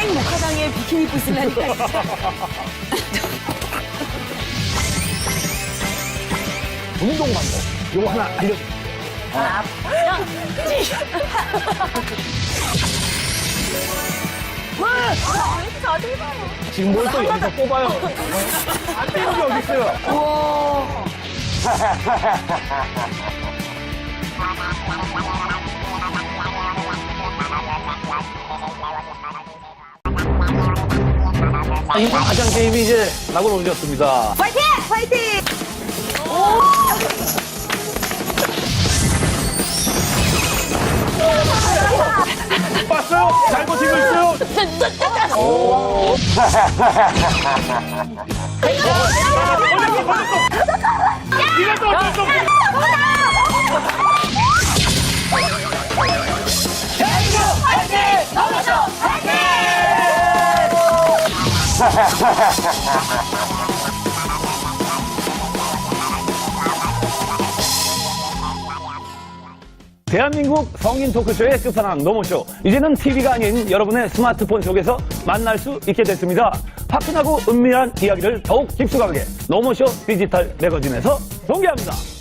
생 목화장에 비키니 입고 있으려니까 진짜. 운동 방법. 요거 하나 알려주세요. 지금 뭘 또 여기서 뽑아요. 안 되는 게 어딨어요. 이번 가장 게임이 이제 낙을 올렸습니다. 파이팅! 파이팅! 봤어요? 잘 버티고 있어요. 오. 대한민국 성인 토크쇼의 끝판왕 노모쇼. 이제는 TV가 아닌 여러분의 스마트폰 속에서 만날 수 있게 됐습니다. 화끈하고 은밀한 이야기를 더욱 깊숙하게 노모쇼 디지털 매거진에서 공개합니다.